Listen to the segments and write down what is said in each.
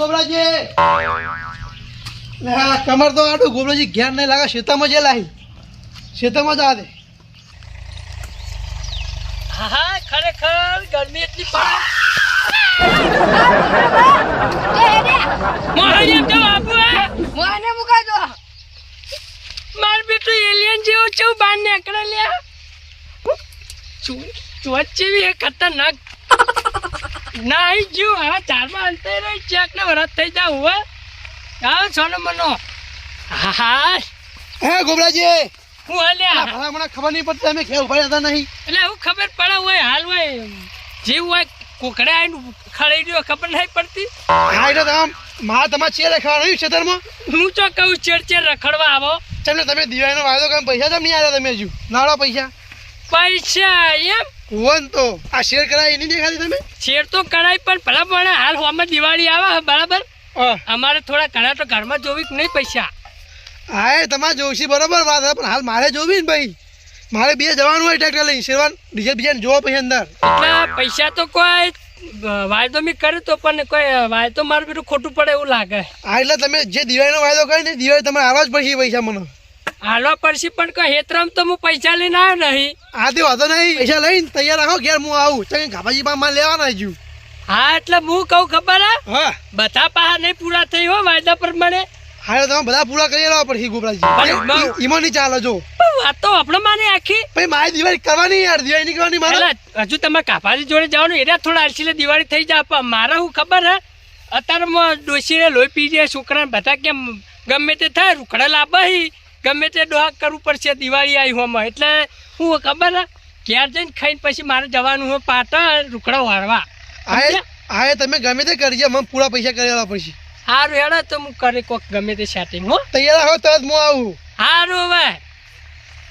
ગોબરાજી. કમર તો આડું ગોબરાજી ઘેર નહીં લાગે શેતામાં જે લાવી શેતામાં જ આ દે. હા હા ખરેખર ગરમી એટલી પડે. માર બેટું એલિયન જેવો ચેવું બહાર નીકળે લ્યા. ચોચ જેવી ખતરનાક. નાઈ જ્યું હા ચારમાં અંતે રહી ચેક ને વરત થઈ જાવ હવે હા સોનો મનો હા હા. ગોબરાજી. હું હાલે ભલા મને ખબર નહીં પડતી તમે ઘેર ઊભા હતા નહીં. એટલે હું ખબર પડે હોય હાલ હોય. જીવ હોય કોકડે આવીને ખડાઈ ગયો ખબર નહીં પડતી. હા એટલે તમે મારા તમારે ચેર રખાવા નહીં ખેતરમાં હું તો કહું ચેર ચેર રખડવા આવો. ચમને તમે દિવાળીનો વાયદો કામ પૈસા તમે નહીં આવ્યા તમે હજુ? નાળો પૈસા. પૈસા એમ? હોવન તો આ શેર કરાય એની દેખાતી તમે? શેર તો કરાય પણ ભલા પણ હાલ હોમાં દિવાળી આવે બરાબર? અમારે થોડા ઘણા તો ઘરમાં જોવી કે નહીં પૈસા? હા એ તમારે જોશી બરાબર વાત પણ હાલ મારે જોવી ને ભાઈ. મારે બે જવાનું હોય ટ્રેક્ટર લઈને શેરવાન ડીઝલ બીજાને જોવો પછી અંદર. એટલે પૈસા તો કોઈ વાયદો મેં કર્યો તો પણ કોઈ વાયદો મારું બીજું ખોટું પડે એવું લાગે. હા એટલે તમે જે દિવાળીનો વાયદો કર્યો ને દિવાળી તમારે આવવા જ પડશે પૈસા મને. હાલવા પડશે પણ કોઈ હેતરામ તો હું પૈસા લઈને આવ્યો નહીં. આ તે વાંધો નહીં. પૈસા લઈને તૈયાર રાખો ઘેર હું આવું. ચાલ ગાભાજી માં લેવાના હજુ હા એટલે હું કહું ખબર હે? બધા પાહા નહીં પૂરા થઈ હો વાયદા પ્રમાણે. હા તમે બધા પૂરા કરી રહ્યા પણ ગોબરાજી ઈમો નહીં ચાલે જો. વાત તો આપણે માને આખી. ભાઈ મારી દિવાળી કરવાની યાર દિવાળી નહીં કરવાની મારે. હજુ તમે કાપાજી જોડે જવાનું એના થોડા આલસીલે દિવાળી થઈ જાય મારે હું ખબર હે? અત્યારે ડોસીને લોહી પી જાય છોકરાને બધા કેમ ગમે તે થાય રૂકડા લાવવા ગમે તે ડોહા કરવું પડશે દિવાળી આવી હોમાં. એટલે હું ખબર ઘેર જઈને ખાઈને પછી મારે જવાનું હોય પાટણ રૂકડા વાળવા. હા તમે ગમે તે કરજે મને પૂરા પૈસા કરી લેવા પડશે. સારું હેડો તો હું કરી કોક ગમે તે સેટિંગ હો. તૈયાર હો તો હું આવું. સારું હવે.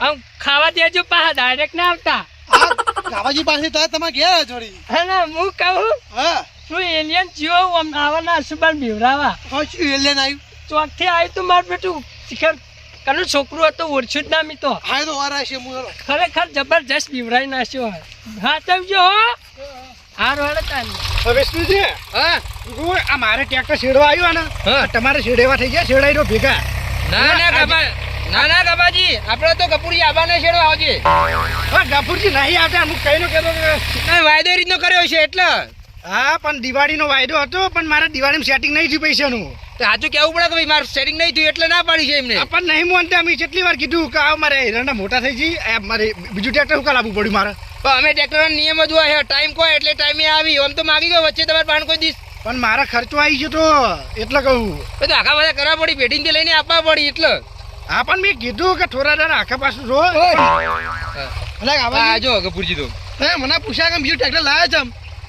આમ ખાવા દેજો પાછા ડાયરેક્ટ ના આવતા. હા ગાભાજી પાસે તો તમે ગયા જોડી. હે ને હું કહું? હા. શું એલિયન જીવો આમ આવવાના અસુબાન બિવરાવા હા શું એલિયન આવ્યું? ચોકથી આવ્યું તું મારું બેટું શિખર કનું છોકરું હતું ઓછું જ ના મી તો. હા તો વાર આવશે હું ખરેખર જબરજસ્ત બીવરાઈ નાખ્યો હા. તમજો હો હારું હેડો તાન વિષ્ણુજી હા. આ મારે ટ્રેક્ટર છેડવા આવ્યો ને હા. તમારે છેડેવા થઈ ગયા છેડાઈ રહ્યો ભેગા. ના ના ગબા ના ના ગબાજી આપણે તો કપૂરજી આબાને છેડવા આવજે. હા ગફુરજી નહીં આવતા હું કઈ નો કહેતો કે વાયદો રીતનો કર્યો છે એટલે. હા પણ દિવાળીનો વાયદો હતો પણ મારે દિવાળીમાં સેટિંગ નહીં થયું પૈસાનું. સાચું કેવું પડે કે ભાઈ મારું સેટિંગ નહીં થયું એટલે ના પાડી છે એમને? પણ નહીં માનતા અમે. કેટલી વાર કીધું કે આ મારે હિરણના મોટા થઈ જઈ મારે બીજું ટ્રેક્ટર શું લાવવું પડ્યું મારે? પણ અમે ટ્રેક્ટરનો નિયમ જ હોય ટાઈમ કોઈ એટલે ટાઈમે આવી. આમ તો માગી ગયો વચ્ચે તમારે પાણ કોઈ દીસ પણ મારા ખર્ચો આવી ગયો તો. એટલે કહું. તો આખા બધા કરવા પડી. પેઢીથી લઈને આપવા પડી એટલે. હા પણ મેં કીધું કે થોડા દાડા આખા પાછું જો. એટલે આવા જો કે પૂછી હે મને પૂછ્યા કે બીજું ટ્રેક્ટર લાવ્યા છે.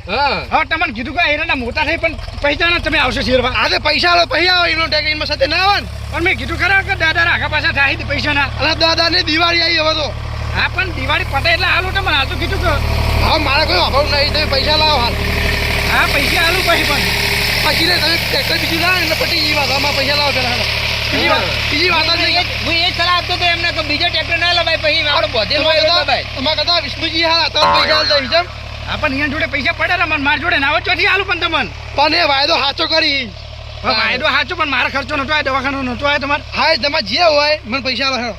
હા. હા તમને કીધું કે એના મોટા થઈ પણ પૈસા ના તમે આવશો શેરવા. આ પૈસા આલો પછી આવો એનો ટ્રેક્ટર એમાં સાથે ના આવે પણ મેં કીધું ખરા કે દાદા આખા પાછા થાય પૈસા ના અલા દાદા ને દિવાળી આવી હવે તો. હા પણ દિવાળી પતે એટલે હાલો તમે હાલ તો કીધું કે હવે મારે કોઈ અભાવ નહીં તમે પૈસા લાવો હાલ. હા પૈસા હાલું પછી પણ. પછી ને તમે ટ્રેક્ટર બીજું લાવો ને એટલે પછી એ પૈસા લાવો પેલા હાલો. બીજી વાત બીજી વાત નહીં. હું એ જ સલાહ આપતો હતો એમને કે બીજો ટ્રેક્ટર ના લવાય પછી આપણે બધે તો લવાય. તમારા કરતા વિષ્ણુજી હાલ અત્યારે પૈસા આલ દઈ જેમ હા પણ જોડે પૈસા પડે ને મને મારા જોડે ના વચ્ચે ચોથી પણ તમને? પણ એ વાયદો સાચો કરી. વાયદો સાચો પણ મારા ખર્ચો નતો આવ્યો દવાખાનો નતો આવ્યો તમારે? હા તમારે જે હોય મને પૈસા આલો હેડો.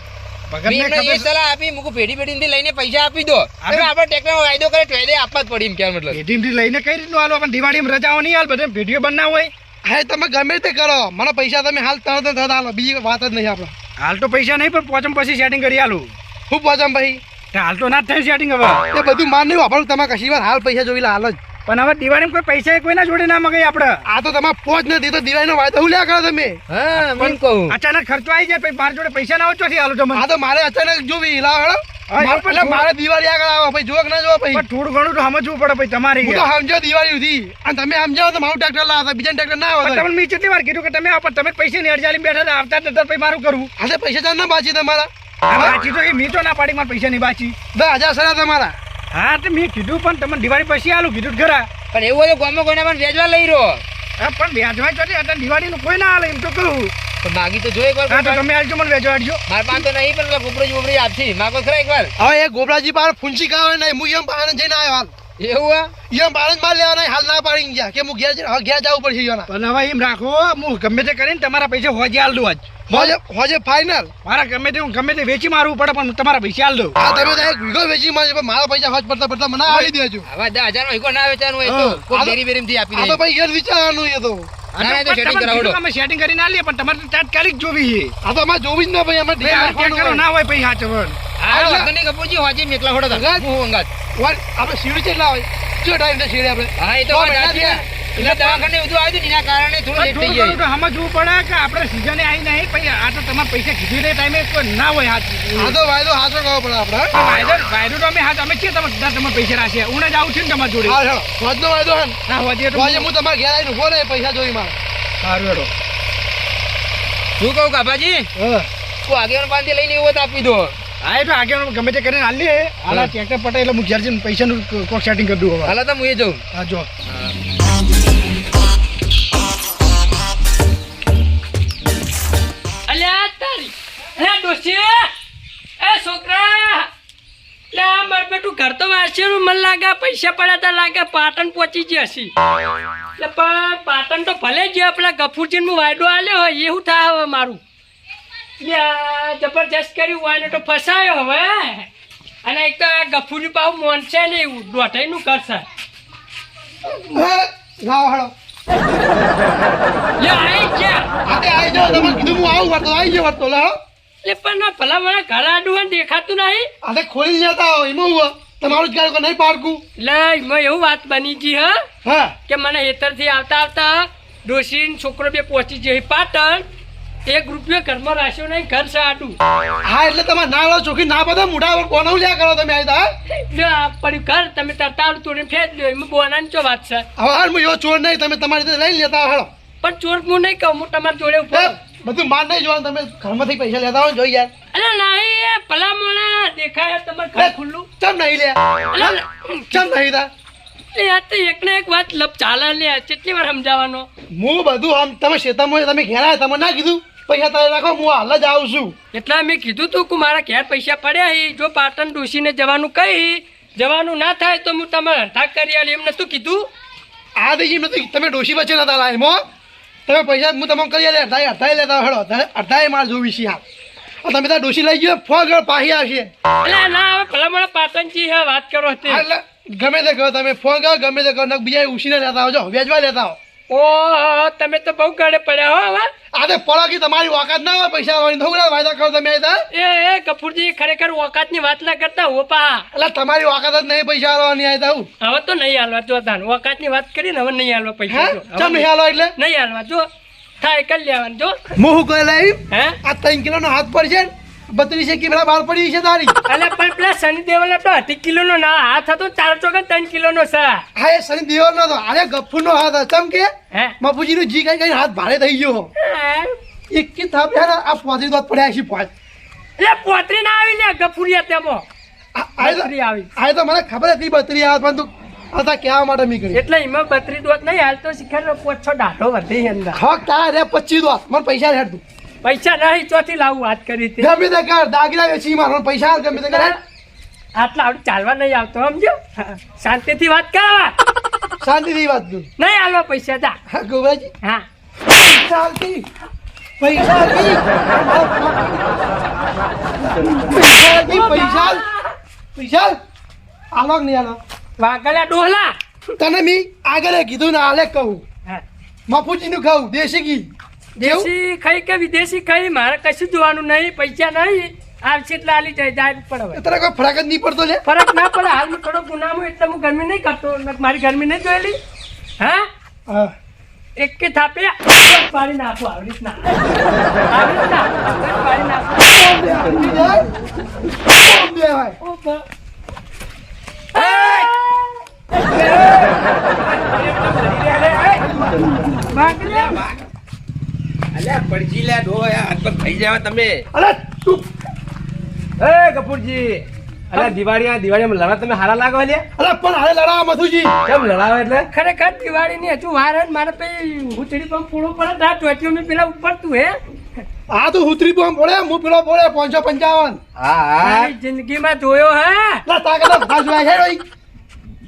ભગતને સલાહ આપી મૂકું પેઢી પેઢીથી લઈને પૈસા આપી દો. હવે આપણે ટેકનો વાયદો કરે તો આપવા જ પડી એમ મતલબ. પેઢીથી લઈને કઈ રીતનું હાલો પણ દિવાળીમાં રજાઓ નહીં હાલ બધે પેઢીઓ બંધ ના હોય. હા તમે ગમે તે કરો. મને પૈસા તમે હાલ તરત તરત આલો. બીજી વાત જ નહીં આપણે. હાલ તો પૈસા નહીં પણ પોચમ પછી સેટિંગ કરી હાલું હું પોચમ ભાઈ હાલ તો ના થાય સેટિંગ હવે. એ બધું માન નહીં વાપરું તમારે કશી વાર હાલ પૈસા જોઈ લે હાલ જ. પણ હવે દિવાળીમાં કોઈ પૈસા કોઈના જોડે ના મગાઈ આપણે. આ તો તમારે પોચ નથી તો દિવાળીનો વાયદો હું લ્યા કરો તમે? હા કહું. અચાનક ખર્ચો આવી જાય પછી મારા જોડે પૈસા ના હોય ચોથી હાલો તમે આ તો મારે અચાનક જોવી લાવ હેડો. મારે- પણ એટલે મારે દિવાળી આગળ આવો ભાઈ જોક ના જોવો ભાઈ થોડું ઘણું તો સમજવું પડે પછી તમારી હું તો સમજો દિવાળી સુધી. અને તમે સમજાવો તો મારું ટ્રેક્ટર લાવો બીજા ટ્રેક્ટર ના આવે તમને મેં કેટલી વાર કીધું કે તમે આપો પણ તમે પૈસા ની અડજાલી બેઠા આવતા પછી મારું કરવું હા પૈસા ના બાજી તમારા. બાચી તો એ મેં તો ના પાડી મારા પૈસા ની બાચી. દસ હજાર સરા તમારા. હા તો મેં કીધું પણ તમને દિવાળી પછી આલું કીધું ખરા. પણ એવું હોય તો ગામમાં કોઈને પણ વેચવા લઈ રહ્યો. હા પણ વ્યાજમાં ચોથી અત્યારે દિવાળીનું કોઈ ના હાલે એમ તો કહું. તો માગી તો જો એકવાર હા તો તમે આલજો મને વેચવા આલજો મારા પાસે તો નહીં પણ ગોબરો ગોબરી આપશે માગો ખરા એકવાર? હવે એ ગોબરાજી પાસે ફૂંચી કાવે નહીં હું એમ પાસે જઈને આવ્યો હાલ. એવું? ઈયા બાળક માલ લેવાના હાલ ના પાડી ગયા. કે હું ઘેર હવે ઘેર જવું પડશે પણ હવે એમ રાખો હું ગમે તે કરીને તમારા પૈસા હોજે હાલ દઉં આજ. હોજે હોજે ફાઇનલ મારા ગમે તે હું ગમે તે વેચી મારવું પડે પણ તમારા પૈસા હાલ દઉં. આ તમે એક વીઘો વેચી મારી પણ મારા પૈસા હોજ પડતા પડતા મને આપી દેજો. હવે દસ હજારનો ઈકો ના વેચાવાનું હોય તો આ આપી આ દે. તો ભાઈ ઘેર વિચારવાનું એ તો. ના, ના, તો setting કરાવડો. અમે સેટિંગ કરીને આલીએ પણ તમારે તો તાત્કાલિક જોવી છે. આ તો અમારે જોવી જ ના ભાઈ અમે ભાઈ કરો ના હોય પૈસા ચવણ હા વાંધો નહીં કપૂરજી મેકલા હોડો હું અંગાત. આપણે સીડી કેટલા હોય? ચો ટાઈમ છે સીડી આપણે? હા એ તો વાત છે. એટલે દવાખાને બધું આવ્યું ને એના કારણે થોડું લેટ થઈ તો સમજવું પડે કે આપણે સીઝને આવી નહીં પછી આ તો તમારે પૈસા કીધું તે ટાઈમે કોઈ ના હોય હાથ આ તો વાયદો હાથો કરવો પડે આપણે વાયદો વાયદો તો અમે હાથ અમે છીએ તમારે બધા પૈસા રાખ્યા હું જ આવું છું ને તમારા જોડે. હા હેડો. હોજનો વાયદો હે ને? ના તો હું તમારા ઘેર આવીને ઊભો રહે પૈસા જોઈ મારે. સારું હેડો. શું કહું કાપાજી હા. તું આગેવાન પાસેથી લઈને એવો તો આપી દો. હા એ તો આગળ ગમે તે કરીને હાલીએ હાલા ટ્રેક્ટર પટે એટલે હું ઘેર જઈને પૈસાનું કોક સેટિંગ કરી દઉં હવે. તો હું એ જઉં. હા જો. બેટું ઘર તો વાંચ્યું મન લાગે પૈસા પડ્યા તા લાગે પાટણ પહોંચી એટલે પણ પાટણ તો ભલે જ આપણા ગફુરજીન હું વાયદો આલ્યો હોય એવું થાય હવે મારું? જબરજસ્ત કર્યું ને તો ફસાયો હવે. અને એક તો આ ગફુરજી પાછું મોનશે ને એવું દોઢાઈનું કરશે લાવો હેડો. લે આઈ ગયા. આવી જાઓ તમે કીધું હું આવું વાતો આઈ ગયો વાતો લાવો લે પણ ના ભલા મને ઘર આડું દેખાતું નહીં. આજે ખોલી લેતા હોય એમાં હું તમારું જ નહીં પારકું એટલે એમાં એવું વાત બની ગઈ હા હા. કે મને હેતરથી આવતા આવતા ડોશીન છોકરો બે પહોંચી જઈ પાટણ. એક રૂપિયો ઘરમાં રાખ્યો નહીં ઘર સાડું હા એટલે તમે ના લો ચોખી ના બધા મોઢા કોનો લ્યા કરો તમે તા આ પડ્યું ઘર તમે તરતાળ તોડીને ફેંક દો એમાં બોનાની ચો વાત છે. હવે હું એવો ચોર નહીં તમે તમારી રીતે લઈ લેતા હાલો. પણ ચોર હું નહીં કહું હું તમારી જોડે ઉપર બધું માર નહીં જોવાનું તમે ઘરમાંથી પૈસા લેતા હોય જોઈ યાર. અરે નહીં એ ભલા મોણા દેખાય તમારે ઘર ખુલ્લું? ચમ નહીં લે. ચમ નહીં તા એ આ તો એક ને એક વાત લપ ચાલે લે કેટલી વાર સમજાવવાનો? હું બધું આમ તમે શેતામાં તમે ઘેરા તમે ના કીધું? પૈસા તમે રાખો હું હાલ જ આવું છું. એટલે મેં કીધું તું કે મારા ઘેર પૈસા પડ્યા જો પાટણ ડોસીને જવાનું કહી જવાનું ના થાય તો હું તમારે હઠાક કરી આલી એમ નતું કીધું? આ દેજી નથી તમે ડોશી વચ્ચે નતા લાઈનમાં તમે પૈસા હું તમને કરી આલે અડધા અડધાઈ લેતા અડધાઈ- અડધાઈ માર જોવી છે તમે ત્યાં ડોસી લઈ ગયો ફોન કરો પાહી આવશે. એટલે ના હવે ભલા મને પાટણજી હે વાત કરો તે. એટલે ગમે તે કહો તમે ફોન કરો ગમે તે કહો નક બીજા ઉછીને લેતા આવજો વેચવા લેતા આવો. ઓ તમે તો બહુ ગળે પડ્યા હો હવે. આ તે પડાકી તમારી વાકાત ના હોય પૈસા હોય ધોગડા વાયદા કરો તમે તો. એ એ કપૂરજી ખરેખર ઓકાતની વાત ના કરતા ઓપા એટલે તમારી વાકાત જ નહીં પૈસા આલવાની આવી દઉં હવે તો નહીં હાલવા જો તાન ઓકાતની વાત કરીને હવે નહીં હાલવા પૈસા. ચમ નહીં હાલવા એટલે? નહીં હાલવા જો. થાય કરી લેવાનું જો. હું કહે લઈ? હે? આ ત્રણ કિલોનો હાથ પડશે ને? બત્રીસે કિલો બાર પડી છે તારી. અલે પણ પેલા શનિ દેવલ તો અઢી કિલોનો ના હાથ હતો ચાર ચોક ત્રણ કિલોનો છે. હા એ શનિ દેવલ નો હતો. અરે નો હાથ હતો. કે? હે? મફુજીનું જી કઈ કઈ હાથ ભારે થઈ ગયો? એક થાપ આ પોતરી દોત પડ્યા છે પાંચ. એ પોતરી ના આવી લે ગફુરિયા તેમાં. આ આ તો- બત્રી આવી. આ તો મને ખબર હતી બત્રી હાથ પણ તું આ કેવા માટે નીકળી? એટલે એમાં બત્રી દોત નહીં હાલ તો શિખર પોછો દાઢો વધી અંદર. હા તારે પચીસ દોત. મને પૈસા રેડ તું. પૈસા નહીં ચોથી લાવું વાત કરી તે. ગમે તે કર દાગીના વેચી મારો પૈસા ગમે તે કર. આટલા આવડું ચાલવા નહીં આવતો સમજો શાંતિથી વાત કર શાંતિથી વાત તું નહીં આવવા પૈસા જા. હા ગોબાજી હા. હાલતી. પૈસા પૈસા પૈસા પૈસા આલો નહીં આલો વાગલ્યા ડોહલા. તને મી આગળ કીધું ને આલે કહું. મફુજી નું ખાવું દેશી ઘી. દેશી ખાઈ કે વિદેશી ખાઈ મારે કશું જોવાનું નહીં પૈસા નહીં આવશે એટલે આલી જાય જાય પડે. તારે કોઈ ફરક જ નહીં પડતો લે ફરક ના પડે હાલ હું થોડો ગુનામાં એટલે હું ગરમી નહીં કરતો મારી ગરમી નહીં જોયેલી હા એક કે થાપે પાડી નાખો આવડી ના આવડી ના પાડી નાખો ભાઈ. અલ્યા પડજી લે ડો હાથ પગ થઈ જાવ તમે. અરે તું એ કપૂરજી અલ્યા દિવાળી દિવાળીમાં લડા તમે હારા લાગો લે અરે પણ હારે લડાવા મથુજી. કેમ લડાવે એટલે? ખરેખર દિવાળીની હજુ વાર મારે પછી હુચડી પણ પૂરો પડે ના ટોટીઓ મેં પેલા ઉપર તું હે. આ તો હુતરી પણ પડે હું પેલો પડે પાંચસો પંચાવન. હા જિંદગીમાં જોયો હે. ના તાકાત ભાજવા છે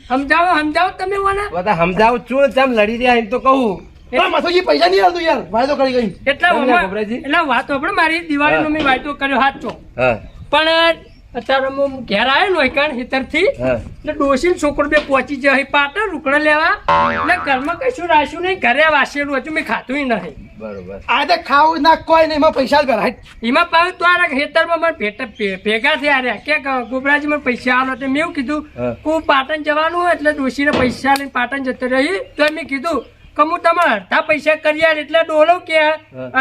સમજાવો સમજાવો તમે મને. બધા સમજાવું છું ને લડી રહ્યા એમ તો કહું. મથુજી પૈસા નહીં આવતું યાર. વાયદો કરી ગઈ. એટલા સમજ્યા, હમણાં- ગોબરાજી? એટલે વાત આપણે મેં વાયદો કર્યો સાચો પણ અત્યારે હું ઘેર આવ્યો ને કારણ હેતરથી એટલે છોકરો બે પહોંચી જાય પાટણ રૂકડા લેવા. એટલે ઘરમાં કશું રાખ્યું નહીં ઘરે વાસેલું હજુ મેં ખાતું નહીં. બરોબર. આજે ખાવું ના કોઈ નહીં એમાં પૈસા જ એમાં પાછું તો આ ખેતરમાં મને ભેટ ભેગા થયા રહ્યા. કે ગોબરાજી મને પૈસા આલો તો મેં કીધું હા. કે પાટણ જવાનું હોય એટલે ડોશીને પૈસા લઈને પાટણ જતો રહી. તો મેં કીધું કે હું તમે અડધા પૈસા કરી આલ એટલે ડોલો કે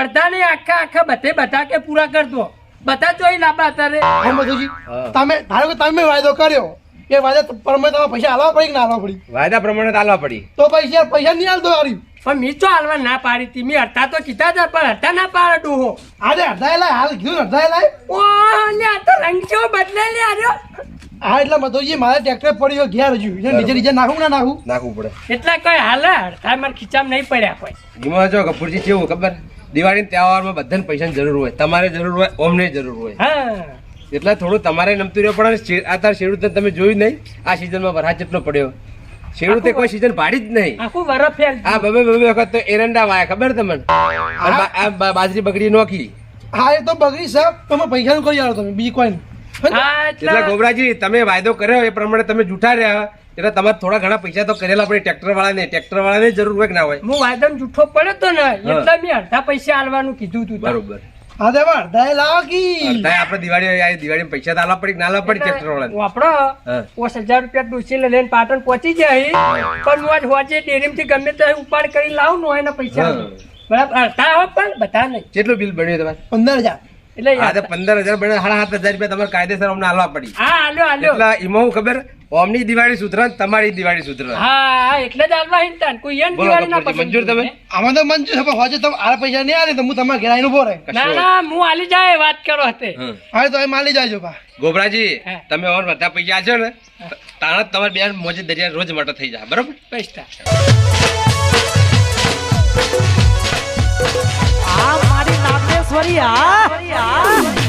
અડધા ને આખા આખા બધે બધા કે પૂરા કર દો. બધા જોઈ લાંબા અત્યારે હા મધુજી તમે ધારો કે તમે વાયદો કર્યો એ વાયદો પ્રમાણે તમારે પૈસા હાલવા પડી કે ના હાલવા પડી? વાયદા પ્રમાણે હાલવા પડી. તો પૈસા પૈસા નહીં હાલતો હારી. પણ મેં તો હાલવા ના પાડી હતી. મેં અડધા તો કીધા હતા પણ અડધા ના પાડે ડોહો. આજે અડધા લાય હાલ કીધું ને અડધા લાય ઓ લે આ તો રંગ કેવો બદલે લે આર્યો હા એટલે મધુજી મારે ટ્રેક્ટર પડ્યો ઘેર હજુ નીચે નીચે નાખું ના નાખું? નાખવું પડે. એટલે કોઈ હાલ અડધા મારે ખીચામ નહીં પડ્યા કોઈ. એમાં જો કપૂરજી કેવું ખબર? દિવાળી તહેવારમાં બધાને પૈસાની જરૂર હોય. તમારે જરૂર હોય ઓમને જરૂર હોય. હા. એટલે થોડું તમારે નમતું રહ્યો પણ આ તાર ખેડૂતને તમે જોયું નહીં? આ સિઝનમાં વરસાદ જેટલો પડ્યો. ખેડૂતે કોઈ સિઝન પાડી જ નહીં. આખું વરફ ફેલ આ બબે બબે વખત તો એરંડા વાયા ખબર તમને? આ બાજરી બગડી નોખી. હા એ તો બગડી સાહેબ તમે પૈસાનું કરી આવો તમે બીજી કોઈ એટલે ગોબરાજી તમે વાયદો કર્યો એ પ્રમાણે તમે જૂઠા રહ્યા. એટલે તમારે થોડા ઘણા પૈસા તો કરેલા પડે ટ્રેક્ટર વાળાને ટ્રેક્ટર વાળાને જરૂર હોય કે ના હોય? હું વાયદો જૂઠો પડ્યો તો ને એટલે મેં અડધા પૈસા આલવાનું કીધું તું તાર. બરોબર. હા તે અડધા લાવો કી અડધાએ આપણે દિવાળી આ દિવાળી પૈસા તો આલવા પડી કે ના આલવા પડી ટ્રેક્ટર વાળાને વાપરો પોસ હજાર રૂપિયા ડૂસીને લઈને પાટણ પહોંચી જાય. પણ હું આજ હોજે ડેરીમાંથી ગમે તો ઉપાડ કરી લાવું નો એના પૈસા. બરાબર અડધા હો પણ બધા નહીં. કેટલું બિલ બન્યું તમારે? પંદર હજાર. એટલે હા પંદર હજાર બન્યું સાડા સાત હજાર રૂપિયા તમારે કાયદેસર અમને આલવા પડી. હા આલ્યો આલ્યો. એટલે એમાં હું ખબર? ઓમની દિવાળી સુધરે તમારી દિવાળી સુધરે. હા હા, એટલે જ આલવા હિંતાન કોઈ એમ દિવાળી ના પસંદ મંજૂર તમે? આમાં તો મંજૂર છે પણ હોજે તમે આ પૈસા નહીં આવે તો હું તમારે ઘેર આવીને ઊભો રહે. ના ના હું આલી જાય વાત કરો હતે હા તો એ માલી જાજો પા ગોબરાજી તમે ઓર બધા પૈસા છો ને. તાણા તમારે બેન મોજે દરિયા રોજ માટે થઈ જાય બરોબર? પૈસા. આ મહેશ્વરી આ